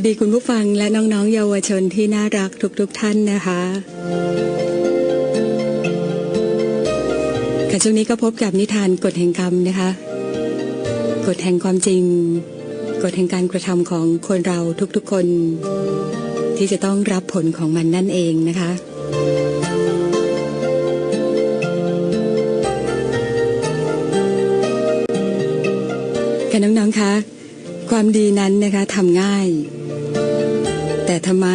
สวัสดีคุณผู้ฟังและน้องๆ เยาวชนที่น่ารักทุกๆทท่านนะคะค่ะช่วงนี้ก็พบกับนิทานกฎแห่งกรรมนะคะ กฎแห่งความจริง กฎแห่งการกระทำของคนเราทุกๆคน ที่จะต้องรับผลของมันนั่นเองนะคะค่ะน้องๆคะความดีนั้นนะคะทำง่าย แต่ทำไม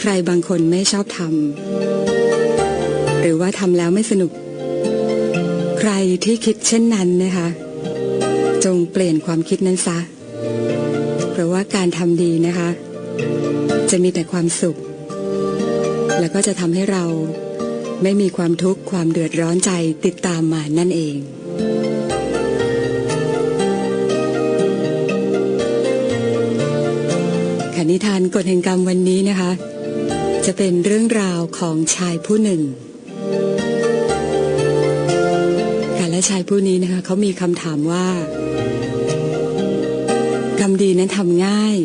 ใครบางคนไม่ชอบทำหรือว่าทำแล้วไม่สนุก ใครที่คิดเช่นนั้นนะคะ จงเปลี่ยนความคิดนั้นซะ เพราะว่าการทำดีนะคะ จะมีแต่ความสุข แล้วก็จะทำให้เราไม่มีความทุกข์ความเดือดร้อนใจติดตามมานั่นเอง ค่ะนิทานกฎแห่งกรรมวันนี้นะคะ จะเป็นเรื่องราวของชายผู้หนึ่งค่ะและชายผู้นี้นะคะเขามีคำถามว่า กรรมดีนั้นทำง่าย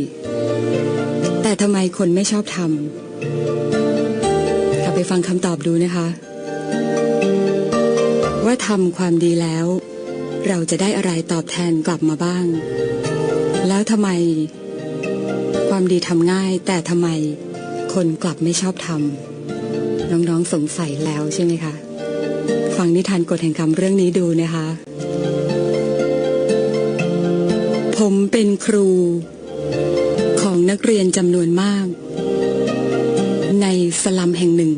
แต่ทำไมคนไม่ชอบทำค่ะไปฟังคำตอบดูนะคะ ว่าทำความดีแล้ว เราจะได้อะไรตอบแทนกลับมาบ้าง แล้วทำไม ความดีทำง่าย แต่ทำไมคนกลับไม่ชอบทำน้องๆสงสัยแล้วใช่ไหมคะฟังนิทานกฎแห่งกรรมเรื่องนี้ดูนะคะ ผมเป็นครู ของนักเรียนจำนวนมาก ในสลัมแห่งหนึ่ง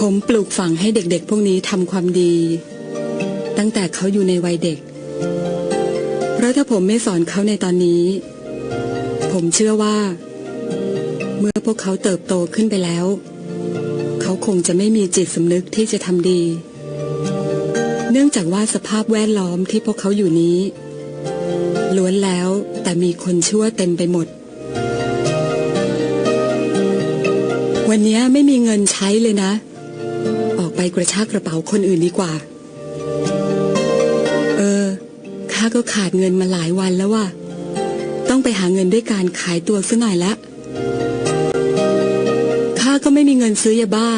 ผมปลูกฝังให้เด็กๆ พวกนี้ทำความดี ตั้งแต่เขาอยู่ในวัยเด็ก เพราะถ้าผมไม่สอนเขาในตอนนี้ ผมเชื่อว่า เมื่อพวกเขาเติบโตขึ้นไปแล้ว เขาคงจะไม่มีจิตสำนึกที่จะทำดี เนื่องจากว่าสภาพแวดล้อมที่พวกเขาอยู่นี้ ล้วนแล้วแต่มีคนชั่วเต็มไปหมด วันนี้ไม่มีเงินใช้เลยนะ ออกไปกระชากกระเป๋าคนอื่นดีกว่า ข้าก็ขาดเงินมาหลายวันแล้วว่ะ ต้องไปหาเงินด้วยการขายตัวซะหน่อยละข้าก็ไม่มีเงินซื้อยาบ้า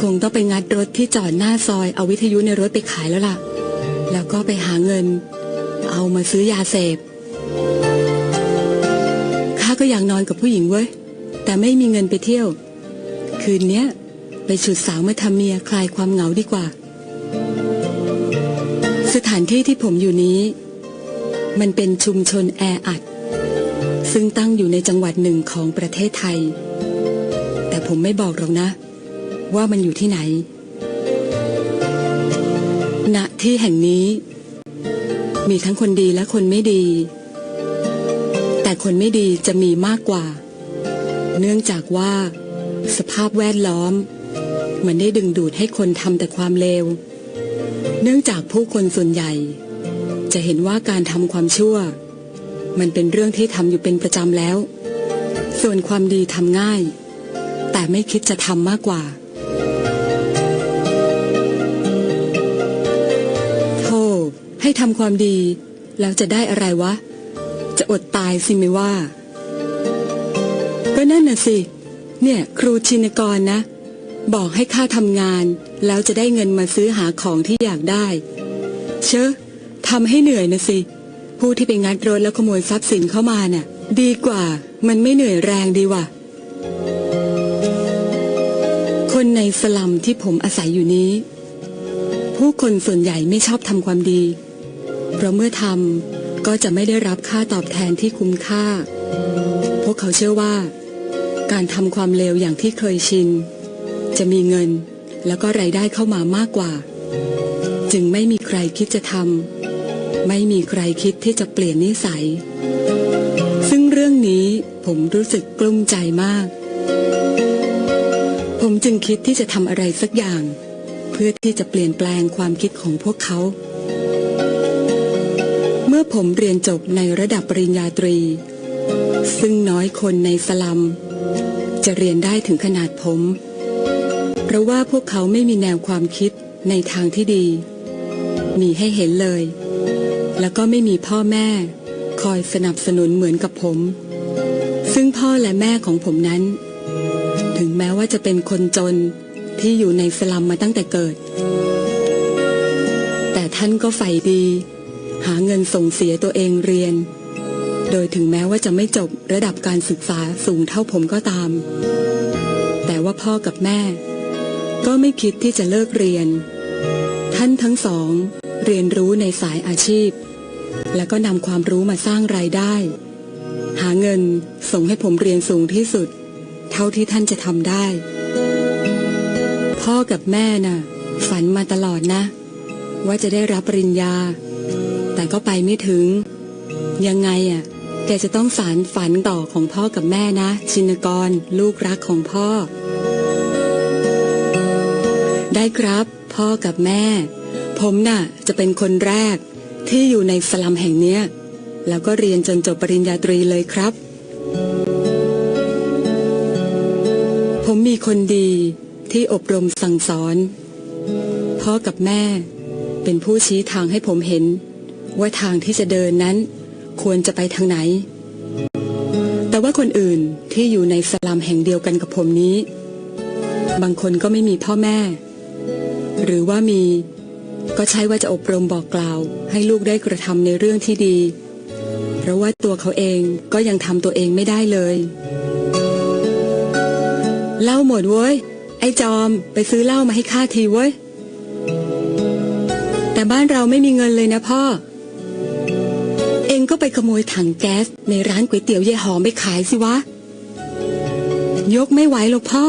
คงต้องไปงัดรถที่จอดหน้าซอยเอาวิทยุในรถไปขายแล้วล่ะ แล้วก็ไปหาเงิน เอามาซื้อยาเสพข้าก็อยากนอนกับผู้หญิงเว้ย แต่ไม่มีเงินไปเที่ยว คืนเนี้ยไปฉุดสาวมาทำเมียคลายความเหงาดีกว่า สถานที่ที่ผมอยู่นี้ มันเป็นชุมชนแออัด ซึ่งตั้งอยู่ในจังหวัดหนึ่งของประเทศไทย แต่ผมไม่บอกหรอกนะ ว่ามันอยู่ที่ไหน ณ ที่แห่งนี้ มีทั้งคนดีและคนไม่ดี แต่คนไม่ดีจะมีมากกว่า เนื่องจากว่า สภาพแวดล้อม มันได้ดึงดูดให้คนทำแต่ความเลว เนื่องจากผู้คนส่วนใหญ่ จะเห็นว่าการทำความชั่ว มันเป็นเรื่องที่ทำอยู่เป็นประจำแล้ว ส่วนความดีทำง่าย แต่ไม่คิดจะทำมากกว่าโธ่ให้ทำความดี แล้วจะได้อะไรวะ จะอดตายสิไม่ว่า ก็นั่นน่ะสิ เนี่ย ครูชินกรนะ บอกให้ข้าทำงาน แล้วจะได้เงินมาซื้อหาของที่อยากได้ เชอะทำให้เหนื่อยนะสิ ผู้ที่ไปงัดรถแล้วขโมยทรัพย์สินเข้ามาน่ะ ดีกว่า มันไม่เหนื่อยแรงดีว่ะ คนในสลัมที่ผมอาศัยอยู่นี้ ผู้คนส่วนใหญ่ไม่ชอบทำความดี เพราะเมื่อทำก็จะไม่ได้รับค่าตอบแทนที่คุ้มค่า พวกเขาเชื่อว่า การทำความเลวอย่างที่เคยชิน จะมีเงินแล้วก็รายได้เข้ามามากกว่า จึงไม่มีใครคิดจะทำไม่มีใครคิดที่จะเปลี่ยนนิสัย ซึ่งเรื่องนี้ผมรู้สึกกลุ้มใจมาก ผมจึงคิดที่จะทำอะไรสักอย่าง เพื่อที่จะเปลี่ยนแปลงความคิดของพวกเขา เมื่อผมเรียนจบในระดับปริญญาตรี ซึ่งน้อยคนในสลัม จะเรียนได้ถึงขนาดผม เพราะว่าพวกเขาไม่มีแนวความคิดในทางที่ดี มีให้เห็นเลย แล้วก็ไม่มีพ่อแม่ คอยสนับสนุนเหมือนกับผม ซึ่งพ่อและแม่ของผมนั้น ถึงแม้ว่าจะเป็นคนจนที่อยู่ในสลัมมาตั้งแต่เกิด แต่ท่านก็ใฝ่ดี หาเงินส่งเสียตัวเองเรียน โดยถึงแม้ว่าจะไม่จบระดับการศึกษาสูงเท่าผมก็ตาม แต่ว่าพ่อกับแม่ ก็ไม่คิดที่จะเลิกเรียน ท่านทั้งสอง เรียนรู้ในสายอาชีพ แล้วก็นำความรู้มาสร้างรายได้ หาเงินส่งให้ผมเรียนสูงที่สุด เท่าที่ท่านจะทำได้ พ่อกับแม่น่ะ ฝันมาตลอดนะ ว่าจะได้รับปริญญา แต่ก็ไปไม่ถึง ยังไงอะแกจะต้องสารฝันต่อของพ่อกับแม่นะ ชินกร ลูกรักของพ่อ ได้ครับ พ่อกับแม่ ผมน่ะ จะเป็นคนแรก ที่อยู่ในสลัมแห่งเนี้ย แล้วก็เรียนจนจบปริญญาตรีเลยครับ ผมมีคนดีที่อบรมสั่งสอน พ่อกับแม่ เป็นผู้ชี้ทางให้ผมเห็น ว่าทางที่จะเดินนั้น ควรจะไปทางไหน แต่ว่าคนอื่นที่อยู่ในสลัมแห่งเดียวกันกับผมนี้ บางคนก็ไม่มีพ่อแม่ หรือว่ามี ก็ใช่ว่าจะอบรมบอกกล่าว ให้ลูกได้กระทำในเรื่องที่ดี เพราะว่าตัวเขาเองก็ยังทำตัวเองไม่ได้เลย เล้าหมดเว้ย ไอ้จอมไปซื้อเหล้ามาให้ข้าทีเว้ย แต่บ้านเราไม่มีเงินเลยนะพ่อ เองก็ไปขโมยถังแก๊สในร้านก๋วยเตี๋ยวเยหอมไปขายสิวะ ยกไม่ไหวหรอกพ่อ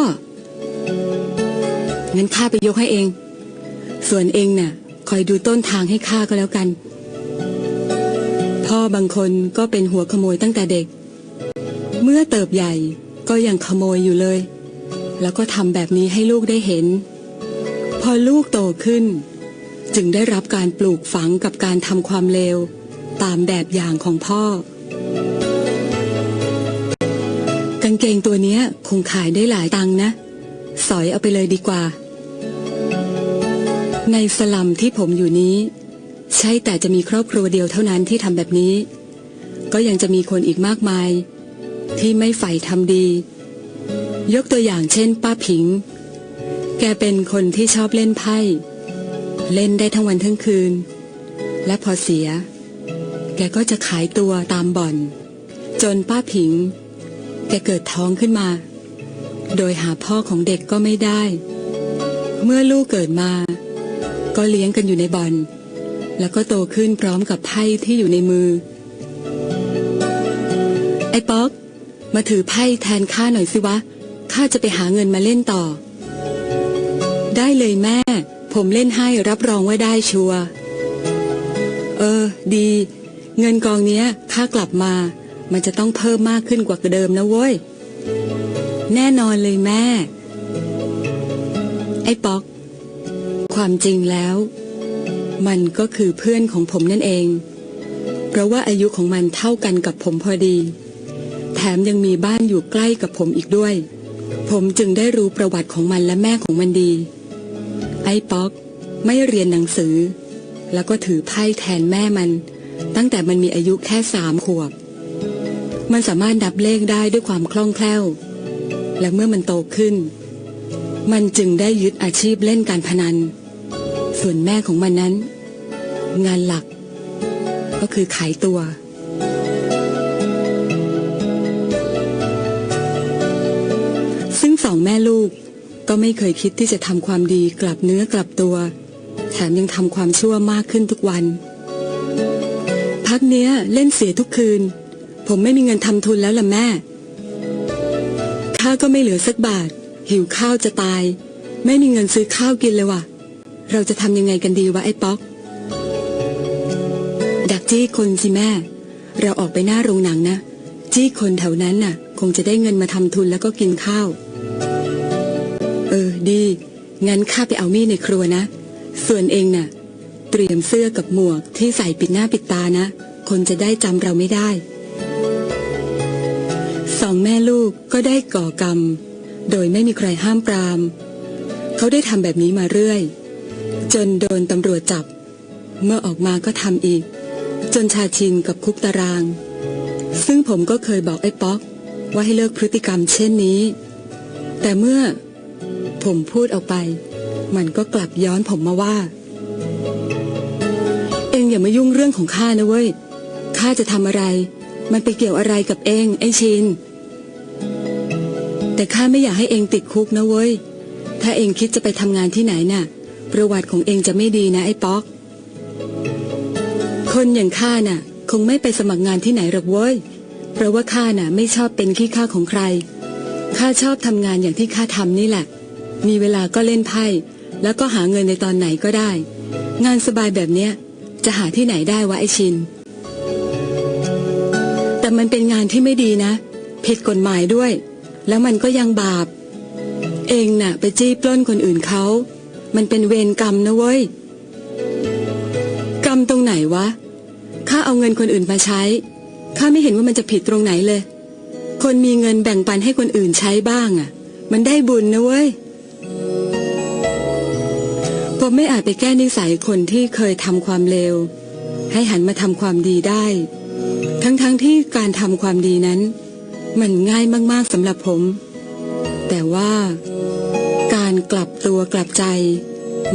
งั้นข้าไปยกให้เอง ส่วนเองน่ะ คอยดูต้นทางให้ข้าก็แล้วกัน พ่อบางคนก็เป็นหัวขโมยตั้งแต่เด็ก เมื่อเติบใหญ่ก็ยังขโมยอยู่เลย แล้วก็ทำแบบนี้ให้ลูกได้เห็น พอลูกโตขึ้น จึงได้รับการปลูกฝังกับการทำความเลว ตามแบบอย่างของพ่อ กางเกงตัวนี้คงขายได้หลายตังนะ สอยเอาไปเลยดีกว่า ในสลัมที่ผมอยู่นี้ ใช่แต่จะมีครอบครัวเดียวเท่านั้นที่ทำแบบนี้ ก็ยังจะมีคนอีกมากมาย ที่ไม่ใฝ่ทำดี ยกตัวอย่างเช่น ป้าผิง แกเป็นคนที่ชอบเล่นไพ่ เล่นได้ทั้งวันทั้งคืน และพอเสีย แกก็จะขายตัวตามบ่อน จนป้าผิง แกเกิดท้องขึ้นมา โดยหาพ่อของเด็กก็ไม่ได้ เมื่อลูกเกิดมา ก็เลี้ยงกันอยู่ในบ่อน แล้วก็โตขึ้นพร้อมกับไพ่ที่อยู่ในมือ ไอ้ป๊อก มาถือไพ่แทนข้าหน่อยสิวะ ข้าจะไปหาเงินมาเล่นต่อ ได้เลยแม่ ผมเล่นให้รับรองว่าได้ชัว เออ ดี เงินกองเนี้ยข้ากลับมา มันจะต้องเพิ่มมากขึ้นกว่าเดิมนะเว้ย แน่นอนเลยแม่ ไอ้ป๊อก ความจริงแล้ว มันก็คือเพื่อนของผมนั่นเอง เพราะว่าอายุของมันเท่ากันกับผมพอดี แถมยังมีบ้านอยู่ใกล้กับผมอีกด้วย ผมจึงได้รู้ประวัติของมันและแม่ของมันดี ไอ้ป๊อกไม่เรียนหนังสือ แล้วก็ถือไพ่แทนแม่มัน ตั้งแต่มันมีอายุแค่สามขวบ มันสามารถนับเลขได้ด้วยความคล่องแคล่ว และเมื่อมันโตขึ้นมันจึงได้ยึดอาชีพเล่นการพนัน ส่วนแม่ของมันนั้น งานหลัก ก็คือขายตัว ซึ่งสองแม่ลูกก็ไม่เคยคิดที่จะทำความดีกลับเนื้อกลับตัว แถมยังทำความชั่วมากขึ้นทุกวัน พักเนี้ยเล่นเสียทุกคืน ผมไม่มีเงินทำทุนแล้วล่ะแม่ข้าก็ไม่เหลือสักบาท หิวข้าวจะตาย ไม่มีเงินซื้อข้าวกินเลยว่ะ เราจะทำยังไงกันดีวะไอ้ป๊อก ดักจี้คนสิแม่ เราออกไปหน้าโรงหนังนะ จี้คนแถวนั้นน่ะ คงจะได้เงินมาทำทุนแล้วก็กินข้าว เออดี งั้นข้าไปเอามีดในครัวนะ ส่วนเองน่ะ เตรียมเสื้อกับหมวกที่ใส่ปิดหน้าปิดตานะ คนจะได้จำเราไม่ได้ สองแม่ลูกก็ได้ก่อกรรม โดยไม่มีใครห้ามปราม เขาได้ทำแบบนี้มาเรื่อย จนโดนตำรวจจับ เมื่อออกมาก็ทำอีก จนชาชินกับคุกตาราง ซึ่งผมก็เคยบอกไอ้ป๊อกว่าให้เลิกพฤติกรรมเช่นนี้ แต่เมื่อผมพูดออกไป มันก็กลับย้อนผมมาว่า เองอย่ามายุ่งเรื่องของข้านะเว้ยข้าจะทำอะไร มันไปเกี่ยวอะไรกับเองไอ้ชินแต่ข้าไม่อยากให้เองติดคุกนะเว้ย ถ้าเองคิดจะไปทำงานที่ไหนน่ะ ประวัติของเองจะไม่ดีนะไอ้ป๊อก คนอย่างข้าน่ะ คงไม่ไปสมัครงานที่ไหนหรอกเว้ย เพราะว่าข้าน่ะ ไม่ชอบเป็นขี้ข้าของใคร ข้าชอบทำงานอย่างที่ข้าทำนี่แหละ มีเวลาก็เล่นไพ่ แล้วก็หาเงินในตอนไหนก็ได้ งานสบายแบบเนี้ย จะหาที่ไหนได้วะไอชิน แต่มันเป็นงานที่ไม่ดีนะ ผิดกฎหมายด้วย แล้วมันก็ยังบาป เองน่ะ ไปจี้ปล้นคนอื่นเขา มันเป็นเวรกรรมนะเว้ย กรรมตรงไหนวะ ข้าเอาเงินคนอื่นมาใช้ ข้าไม่เห็นว่ามันจะผิดตรงไหนเลย คนมีเงินแบ่งปันให้คนอื่นใช้บ้างอะ มันได้บุญนะเว้ย ผมไม่อาจไปแก้นิสัยคนที่เคยทำความเลว ให้หันมาทำความดีได้ ทั้งๆทที่การทำความดีนั้น มันง่ายมากๆสำหรับผม แต่ว่าการกลับตัวกลับใจ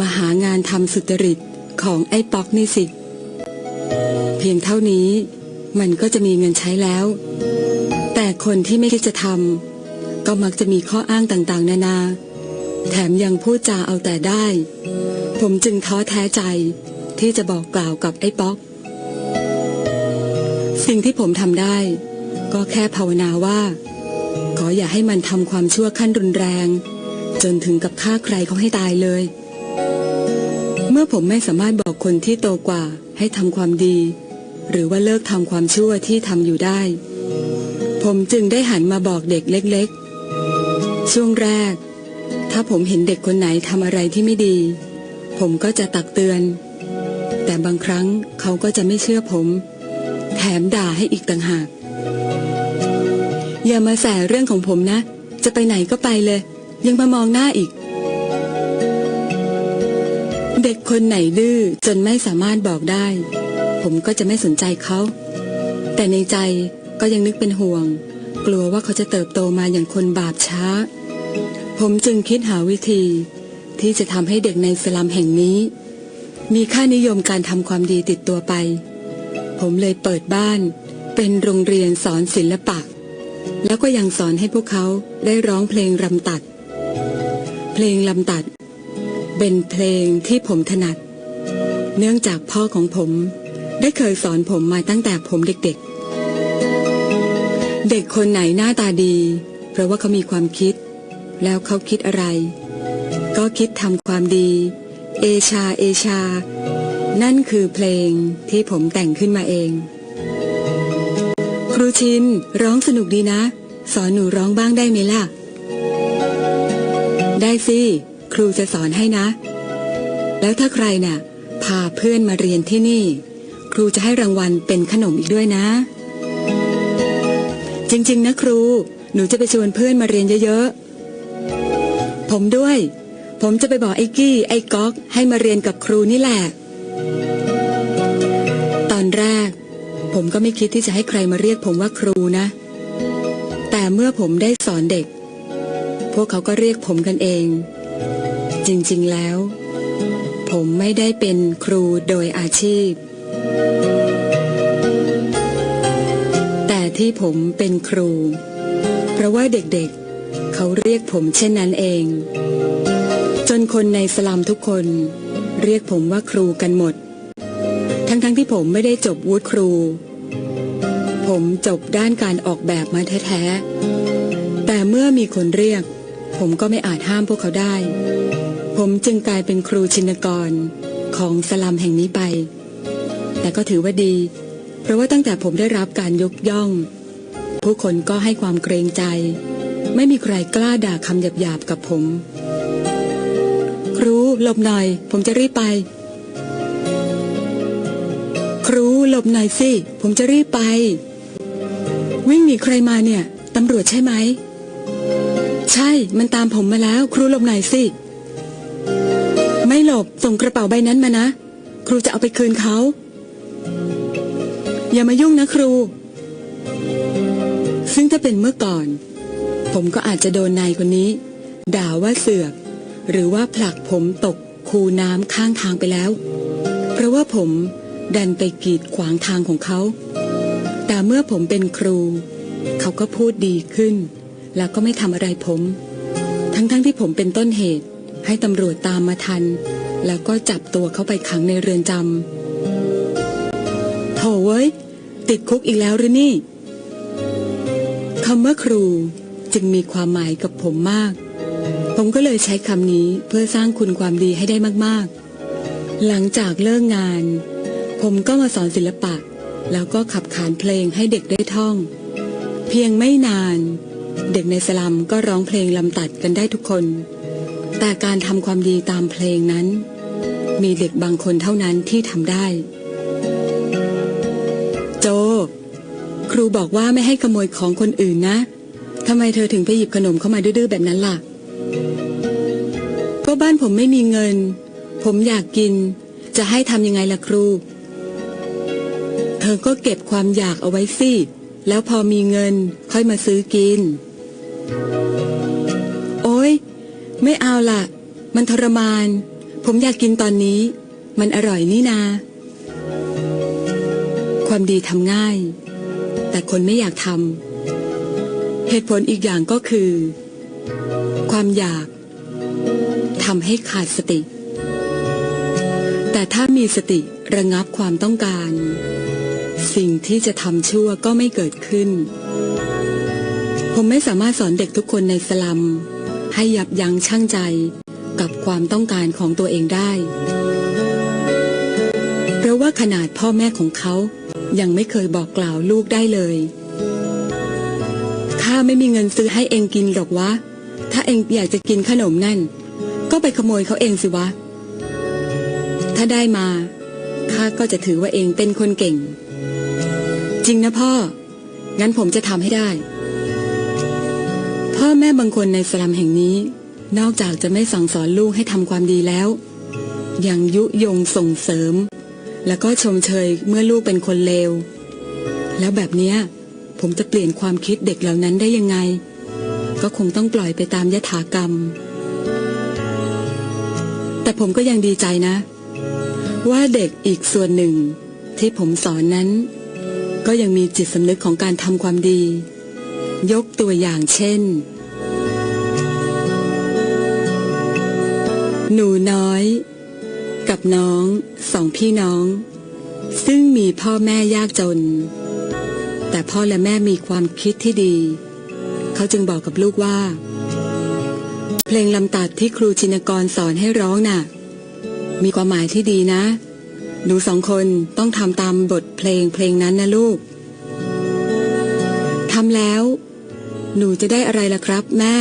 มาหางานทำสุจริตของไอ้ป๊อกนี่สิ เพียงเท่านี้มันก็จะมีเงินใช้แล้ว แต่คนที่ไม่คิดจะทำก็มักจะมีข้ออ้างต่างๆ นานา แถมยังพูดจาเอาแต่ได้ ผมจึงท้อแท้ใจที่จะบอกกล่าวกับไอ้ป๊อก สิ่งที่ผมทำได้ ก็แค่ภาวนาว่า ขออย่าให้มันทำความชั่วขั้นรุนแรง จนถึงกับฆ่าใครเขาให้ตายเลย เมื่อผมไม่สามารถบอกคนที่โตกว่าให้ทำความดี หรือว่าเลิกทำความชั่วที่ทำอยู่ได้ ผมจึงได้หันมาบอกเด็กเล็กๆ ช่วงแรก ถ้าผมเห็นเด็กคนไหนทำอะไรที่ไม่ดี ผมก็จะตักเตือน แต่บางครั้งเขาก็จะไม่เชื่อผม แถมด่าให้อีกต่างหาก อย่ามาแส่เรื่องของผมนะ จะไปไหนก็ไปเลย ยังมามองหน้าอีก ด็กคนไหนดื้อจนไม่สามารถบอกได้ ผมก็จะไม่สนใจเขา แต่ในใจก็ยังนึกเป็นห่วง กลัวว่าเขาจะเติบโตมาอย่างคนบาปช้า ผมจึงคิดหาวิธี ที่จะทำให้เด็กในสลัมแห่งนี้ มีค่านิยมการทำความดีติดตัวไป ผมเลยเปิดบ้าน เป็นโรงเรียนสอนศิลปะ แล้วก็ยังสอนให้พวกเขาได้ร้องเพลงรำตัด เพลงลำตัด เป็นเพลงที่ผมถนัด เนื่องจากพ่อของผมได้เคยสอนผมมาตั้งแต่ผมเด็กๆ เด็กคนไหนหน้าตาดี เพราะว่าเขามีความคิด แล้วเขาคิดอะไร ก็คิดทำความดี เอชาเอชา นั่นคือเพลงที่ผมแต่งขึ้นมาเอง ครูชินร้องสนุกดีนะ สอนหนูร้องบ้างได้ไหมล่ะ ได้สิ ครูจะสอนให้นะ แล้วถ้าใครน่ะ พาเพื่อนมาเรียนที่นี่ ครูจะให้รางวัลเป็นขนมอีกด้วยนะ จริง ๆ นะครู หนูจะไปชวนเพื่อนมาเรียนเยอะๆ ผมด้วย ผมจะไปบอกไอ้กี้ ไอ้ก๊อกให้มาเรียนกับครูนี่แหละ ตอนแรก ผมก็ไม่คิดที่จะให้ใครมาเรียกผมว่าครูนะ แต่เมื่อผมได้สอนเด็ก พวกเขาก็เรียกผมกันเอง จริงๆแล้ว ผมไม่ได้เป็นครูโดยอาชีพ แต่ที่ผมเป็นครู เพราะว่าเด็กๆ เขาเรียกผมเช่นนั้นเอง จนคนในสลัมทุกคน เรียกผมว่าครูกันหมด ทั้งๆที่ผมไม่ได้จบวุฒิครู ผมจบด้านการออกแบบมาแท้ๆ แต่เมื่อมีคนเรียกผมก็ไม่อาจห้ามพวกเขาได้ ผมจึงกลายเป็นครูชินกรของสลัมแห่งนี้ไป แต่ก็ถือว่าดี เพราะว่าตั้งแต่ผมได้รับการยกย่อง ผู้คนก็ให้ความเกรงใจ ไม่มีใครกล้าด่าคำหยาบๆกับผม ครูหลบหน่อย ผมจะรีบไป ครูหลบหน่อยสิ ผมจะรีบไป วิ่งหนีใครมาเนี่ยตำรวจใช่ไหม ใช่มันตามผมมาแล้ว ครูหลบหน่อยสิ ไม่หลบส่งกระเป๋าใบนั้นมานะ ครูจะเอาไปคืนเขา อย่ามายุ่งนะครู ซึ่งถ้าเป็นเมื่อก่อน ผมก็อาจจะโดนนายคนนี้ ด่าว่าเสือก หรือว่าผลักผมตกคูน้ำข้างทางไปแล้ว เพราะว่าผมดันไปกีดขวางทางของเขา แต่เมื่อผมเป็นครู เขาก็พูดดีขึ้น แล้วก็ไม่ทำอะไรผม ทั้งๆทที่ผมเป็นต้นเหตุ ให้ตำรวจตามมาทัน แล้วก็จับตัวเขาไปขังในเรือนจำโถเว้ย ติดคุกอีกแล้วหรือนี่คำว่าครูจึงมีความหมายกับผมมาก ผมก็เลยใช้คำนี้เพื่อสร้างคุณความดีให้ได้มากๆ หลังจากเลิกงาน ผมก็มาสอนศิลปะ แล้วก็ขับขานเพลงให้เด็กได้ท่อง เพียงไม่นาน เด็กในสลัมก็ร้องเพลงลำตัดกันได้ทุกคน แต่การทำความดีตามเพลงนั้น มีเด็กบางคนเท่านั้นที่ทำได้ โจ ครูบอกว่าไม่ให้ขโมยของคนอื่นนะทำไมเธอถึงไปหยิบขนมเข้ามาดื้อๆแบบนั้นล่ะ ก็บ้านผมไม่มีเงิน ผมอยากกิน จะให้ทำยังไงล่ะครู เธอก็เก็บความอยากเอาไว้สิ แล้วพอมีเงินค่อยมาซื้อกิน ไม่เอาล่ะมันทรมาน ผมอยากกินตอนนี้ มันอร่อยนี่นา ความดีทำง่าย แต่คนไม่อยากทำ เหตุผลอีกอย่างก็คือ ความอยากทำให้ขาดสติ แต่ถ้ามีสติระงับความต้องการ สิ่งที่จะทำชั่วก็ไม่เกิดขึ้น ผมไม่สามารถสอนเด็กทุกคนในสลัม ให้ยับยั้งชั่งใจกับความต้องการของตัวเองได้ เพราะว่าขนาดพ่อแม่ของเขายังไม่เคยบอกกล่าวลูกได้เลย ข้าไม่มีเงินซื้อให้เองกินหรอกวะ ถ้าเองอยากจะกินขนมนั่น ก็ไปขโมยเขาเองสิวะ ถ้าได้มาข้าก็จะถือว่าเองเป็นคนเก่ง จริงนะพ่อ งั้นผมจะทำให้ได้ พ่อแม่บางคนในสลัมแห่งนี้ นอกจากจะไม่สั่งสอนลูกให้ทำความดีแล้ว ยังยุยงส่งเสริม แล้วก็ชมเชยเมื่อลูกเป็นคนเลว แล้วแบบเนี้ยผมจะเปลี่ยนความคิดเด็กเหล่านั้นได้ยังไง ก็คงต้องปล่อยไปตามยถากรรม แต่ผมก็ยังดีใจนะ ว่าเด็กอีกส่วนหนึ่ง ที่ผมสอนนั้น ก็ยังมีจิตสำนึกของการทำความดียกตัวอย่างเช่น หนูน้อย กับน้องสองพี่น้อง ซึ่งมีพ่อแม่ยากจน แต่พ่อและแม่มีความคิดที่ดี เขาจึงบอกกับลูกว่า เพลงลำตัดที่ครูชินกรสอนให้ร้องน่ะ มีความหมายที่ดีนะ หนูสองคนต้องทำตามบทเพลงเพลงนั้นนะลูกทำแล้ว หนูจะได้อะไรล่ะครับ แม่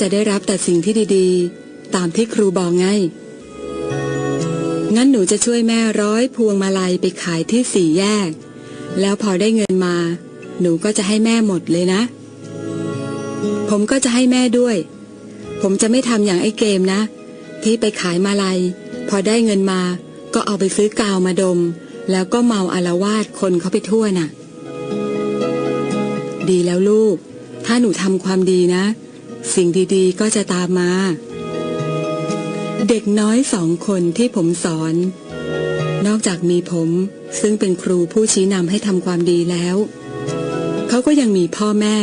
จะได้รับแต่สิ่งที่ดีๆ ตามที่ครูบอกไง งั้นหนูจะช่วยแม่ร้อยพวงมาลัยไปขายที่สี่แยก แล้วพอได้เงินมา หนูก็จะให้แม่หมดเลยนะ ผมก็จะให้แม่ด้วย ผมจะไม่ทำอย่างไอ้เกมนะ ที่ไปขายมาลัย พอได้เงินมา ก็เอาไปซื้อกาวมาดม แล้วก็เมาอารวาสคนเขาไปทั่วน่ะ ดีแล้วลูก ถ้าหนูทำความดีนะ สิ่งดีๆก็จะตามมา เด็กน้อยสองคนที่ผมสอน นอกจากมีผมซึ่งเป็นครูผู้ชี้นำให้ทำความดีแล้ว เขาก็ยังมีพ่อแม่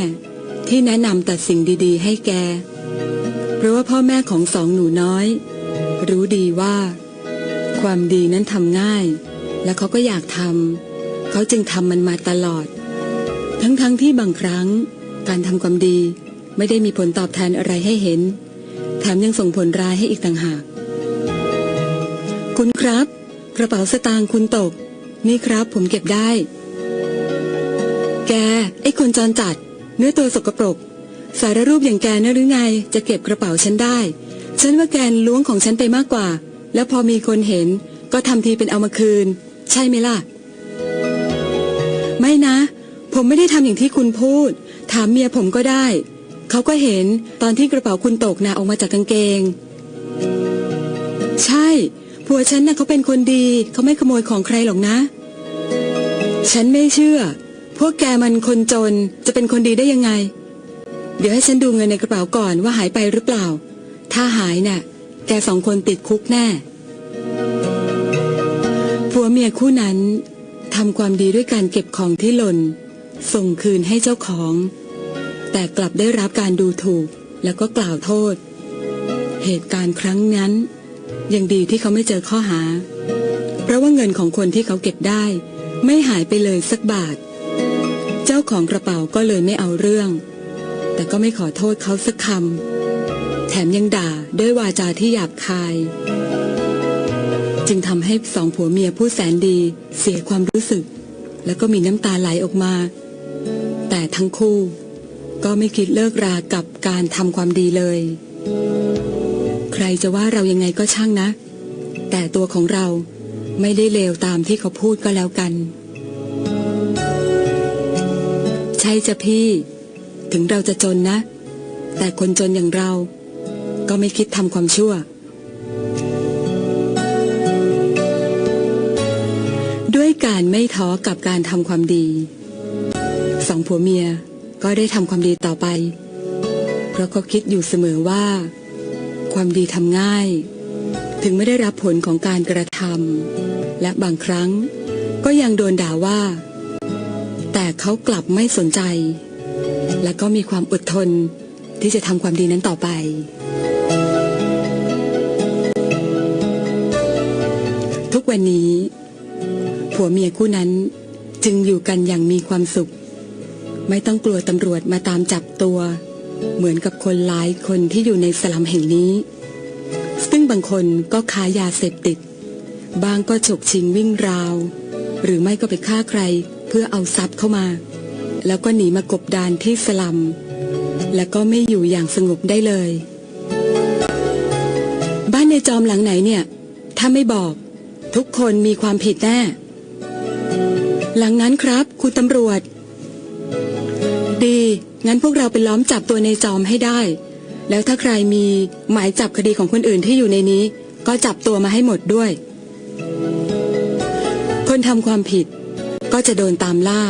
ที่แนะนำแต่สิ่งดีๆ ให้แก เพราะว่าพ่อแม่ของสองหนูน้อย รู้ดีว่า ความดีนั้นทำง่าย และเขาก็อยากทำเขาจึงทำมันมาตลอด ทั้งๆทที่บางครั้ง การทำความดี ไม่ได้มีผลตอบแทนอะไรให้เห็น แถมยังส่งผลร้ายให้อีกต่างหาก คุณครับ กระเป๋าสตางค์คุณตก นี่ครับผมเก็บได้ แก ไอ้คนจรจัด เนื้อตัวสกปรก สารรูปอย่างแกนะหรือไง จะเก็บกระเป๋าฉันได้ ฉันว่าแกล้วงของฉันไปมากกว่า แล้วพอมีคนเห็น ก็ทำทีเป็นเอามาคืน ใช่ไหมล่ะ ไม่นะ ผมไม่ได้ทำอย่างที่คุณพูด ถามเมียผมก็ได้ เขาก็เห็นตอนที่กระเป๋าคุณตกนะออกมาจากกางเกง ใช่ผัวฉันน่ะเขาเป็นคนดีเขาไม่ขโมยของใครหรอกนะ ฉันไม่เชื่อ พวกแกมันคนจนจะเป็นคนดีได้ยังไง เดี๋ยวให้ฉันดูเงินในกระเป๋าก่อนว่าหายไปหรือเปล่า ถ้าหายน่ะ แกสองคนติดคุกแน่ผัวเมียคู่นั้นทำความดีด้วยการเก็บของที่หล่น ส่งคืนให้เจ้าของ แต่กลับได้รับการดูถูกแล้วก็กล่าวโทษ เหตุการณ์ครั้งนั้น ยังดีที่เขาไม่เจอข้อหา เพราะว่าเงินของคนที่เขาเก็บได้ ไม่หายไปเลยสักบาท เจ้าของกระเป๋าก็เลยไม่เอาเรื่อง แต่ก็ไม่ขอโทษเขาสักคำแถมยังด่าด้วยวาจาที่หยาบคาย จึงทำให้สองผัวเมียผู้แสนดีเสียความรู้สึก แล้วก็มีน้ำตาไหลออกมา แต่ทั้งคู่ ก็ไม่คิดเลิกรากับการทำความดีเลย ใครจะว่าเรายังไงก็ช่างนะ แต่ตัวของเราไม่ได้เลวตามที่เขาพูดก็แล้วกัน ใช่จะพี่ ถึงเราจะจนนะ แต่คนจนอย่างเรา ก็ไม่คิดทำความชั่ว ด้วยการไม่ท้อกับการทำความดี สองผัวเมีย ก็ได้ทำความดีต่อไป เพราะเขาคิดอยู่เสมอว่า ความดีทำง่าย ถึงไม่ได้รับผลของการกระทำและบางครั้งก็ยังโดนด่าว่า แต่เขากลับไม่สนใจ และก็มีความอดทนที่จะทำความดีนั้นต่อไป ทุกวันนี้ ผัวเมียคู่นั้นจึงอยู่กันอย่างมีความสุข ไม่ต้องกลัวตำรวจมาตามจับตัว เหมือนกับคนหลายคนที่อยู่ในสลัมแห่งนี้ ซึ่งบางคนก็ค้ายาเสพติด บางก็ฉกชิงวิ่งราว หรือไม่ก็ไปฆ่าใครเพื่อเอาทรัพย์เข้ามา แล้วก็หนีมากบดานที่สลัม แล้วก็ไม่อยู่อย่างสงบได้เลย บ้านในจอมหลังไหนเนี่ย ถ้าไม่บอกทุกคนมีความผิดแน่หลังนั้นครับ คุณตำรวจ ดี งั้นพวกเราไปล้อมจับตัวในจอมให้ได้ แล้วถ้าใครมีหมายจับคดีของคนอื่นที่อยู่ในนี้ ก็จับตัวมาให้หมดด้วย คนทำความผิด ก็จะโดนตามล่า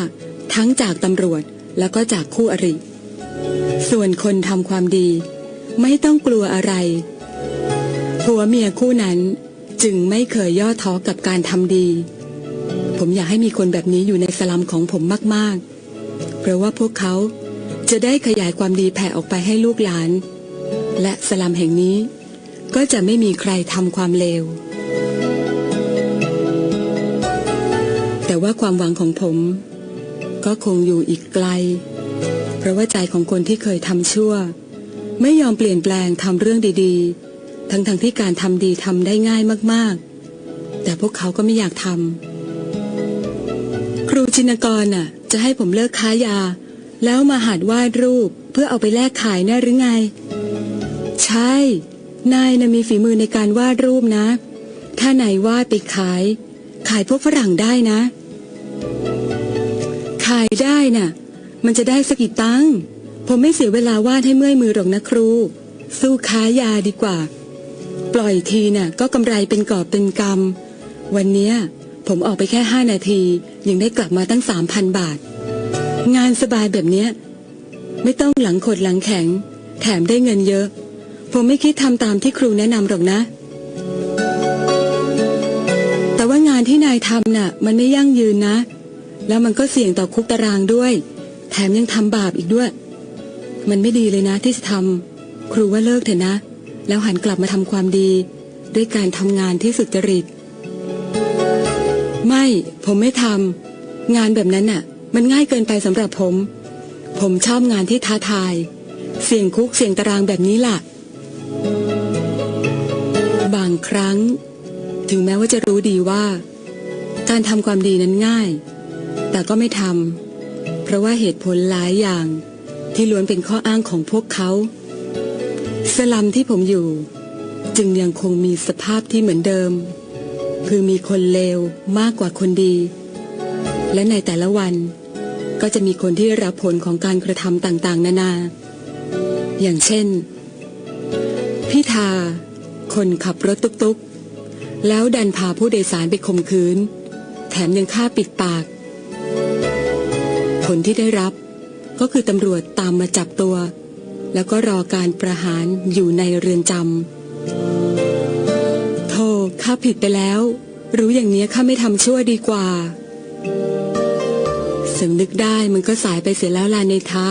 ทั้งจากตำรวจแล้วก็จากคู่อริ ส่วนคนทำความดี ไม่ต้องกลัวอะไร ผัวเมียคู่นั้นจึงไม่เคยย่อท้อกับการทำดี ผมอยากให้มีคนแบบนี้อยู่ในสลัมของผมมาก ๆ ราะว่าพวกเขาจะได้ขยายความดีแผ่ออกไปให้ลูกหลาน และสลัมแห่งนี้ ก็จะไม่มีใครทำความเลว แต่ว่าความหวังของผม ก็คงอยู่อีกไกล เพราะว่าใจของคนที่เคยทำชั่ว ไม่ยอมเปลี่ยนแปลงทำเรื่องดีๆ ทั้งๆทที่การทำดีทำได้ง่ายมากๆ แต่พวกเขาก็ไม่อยากทำครูชินกรน่ะ จะให้ผมเลิกค้ายา แล้วมาหัดวาดรูปเพื่อเอาไปแลกขายแน่หรือไง ใช่ นายนะมีฝีมือในการวาดรูปนะ ถ้านายวาดไปขาย ขายพวกฝรั่งได้นะ ขายได้น่ะ มันจะได้สกกี่ตังผมไม่เสียเวลาวาดให้เมื่อยมือหรอกนะครู สู้ค้ายาดีกว่า ปล่อยทีน่ะ ก็กำไรเป็นกอบเป็นกำวันเนี้ย ผมออกไปแค่ห้านาที ยังได้กลับมาตั้งสามพันบาท งานสบายแบบเนี้ย ไม่ต้องหลังขดหลังแข็ง แถมได้เงินเยอะ ผมไม่คิดทำตามที่ครูแนะนำหรอกนะ แต่ว่างานที่นายทำน่ะ มันไม่ยั่งยืนนะ แล้วมันก็เสี่ยงต่อคุกตารางด้วย แถมยังทำบาปอีกด้วย มันไม่ดีเลยนะที่จะทำครูว่าเลิกเถอะนะ แล้วหันกลับมาทำความดี ด้วยการทำงานที่สุจริต ไม่ผมไม่ทำงานแบบนั้นน่ะ มันง่ายเกินไปสำหรับผม ผมชอบงานที่ท้าทาย เสี่ยงคุกเสี่ยงตารางแบบนี้ล่ะ บางครั้ง ถึงแม้ว่าจะรู้ดีว่า การทำความดีนั้นง่าย แต่ก็ไม่ทำเพราะว่าเหตุผลหลายอย่างที่ล้วนเป็นข้ออ้างของพวกเขาสลัมที่ผมอยู่ จึงยังคงมีสภาพที่เหมือนเดิม คือมีคนเลวมากกว่าคนดี และในแต่ละวันก็จะมีคนที่รับผลของการกระทำต่างๆ นานา อย่างเช่นพี่ทาคนขับรถตุ๊กๆ แล้วดันพาผู้โดยสารไปข่มขืน แถมยังฆ่าปิดปาก ผลที่ได้รับก็คือตำรวจตามมาจับตัว แล้วก็รอการประหารอยู่ในเรือนจำ ข้าผิดไปแล้ว รู้อย่างนี้ข้าไม่ทำชั่วดีกว่าสำนึกได้มันก็สายไปเสียแล้วลาในทา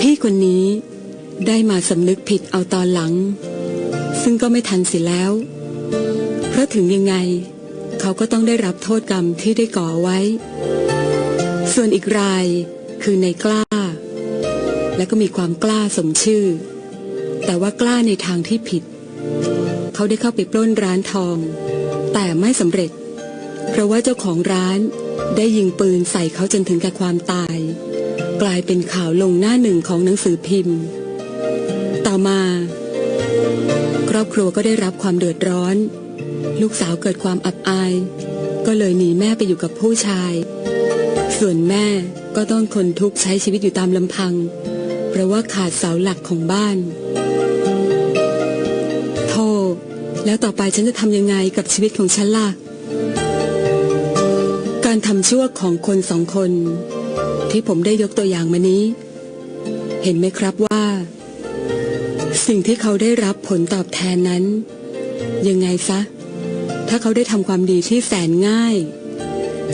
พี่คนนี้ได้มาสำนึกผิดเอาตอนหลัง ซึ่งก็ไม่ทันเสียแล้ว เพราะถึงยังไง เขาก็ต้องได้รับโทษกรรมที่ได้ก่อไว้ ส่วนอีกรายคือในกล้า และก็มีความกล้าสมชื่อ แต่ว่ากล้าในทางที่ผิด เขาได้เข้าไปปล้นร้านทอง แต่ไม่สำเร็จ เพราะว่าเจ้าของร้านได้ยิงปืนใส่เขาจนถึงแก่ความตาย กลายเป็นข่าวลงหน้าหนึ่งของหนังสือพิมพ์ ต่อมา ครอบครัวก็ได้รับความเดือดร้อน ลูกสาวเกิดความอับอาย ก็เลยหนีแม่ไปอยู่กับผู้ชาย ส่วนแม่ก็ต้องทนทุกข์ใช้ชีวิตอยู่ตามลำพัง เพราะว่าขาดเสาหลักของบ้าน แล้วต่อไปฉันจะทำยังไงกับชีวิตของฉันล่ะ การทำชั่วของคนสองคน ที่ผมได้ยกตัวอย่างมานี้ เห็นไหมครับว่า สิ่งที่เขาได้รับผลตอบแทนนั้น ยังไงซะ ถ้าเขาได้ทำความดีที่แสนง่าย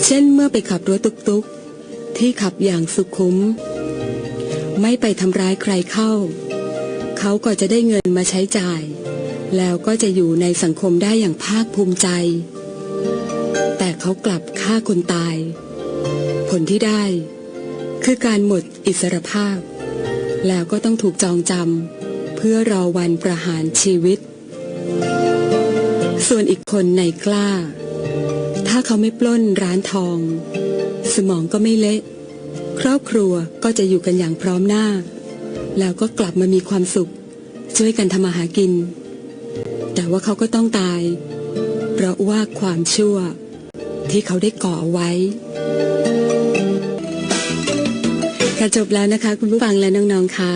เช่นเมื่อไปขับรถตุกๆ ที่ขับอย่างสุขุม ไม่ไปทำร้ายใครเข้า เขาก็จะได้เงินมาใช้จ่าย แล้วก็จะอยู่ในสังคมได้อย่างภาคภูมิใจ แต่เขากลับฆ่าคนตาย ผลที่ได้ คือการหมดอิสรภาพ แล้วก็ต้องถูกจองจำเพื่อรอวันประหารชีวิต ส่วนอีกคนในกล้า ถ้าเขาไม่ปล้นร้านทอง สมองก็ไม่เละ ครอบครัวก็จะอยู่กันอย่างพร้อมหน้า แล้วก็กลับมามีความสุขช่วยกันทำมาหากิน แต่ว่าเขาก็ต้องตาย เพราะว่าความชั่วที่เขาได้ก่อไว้ค่ะจบแล้วนะคะ คุณผู้ฟังและน้องๆคะ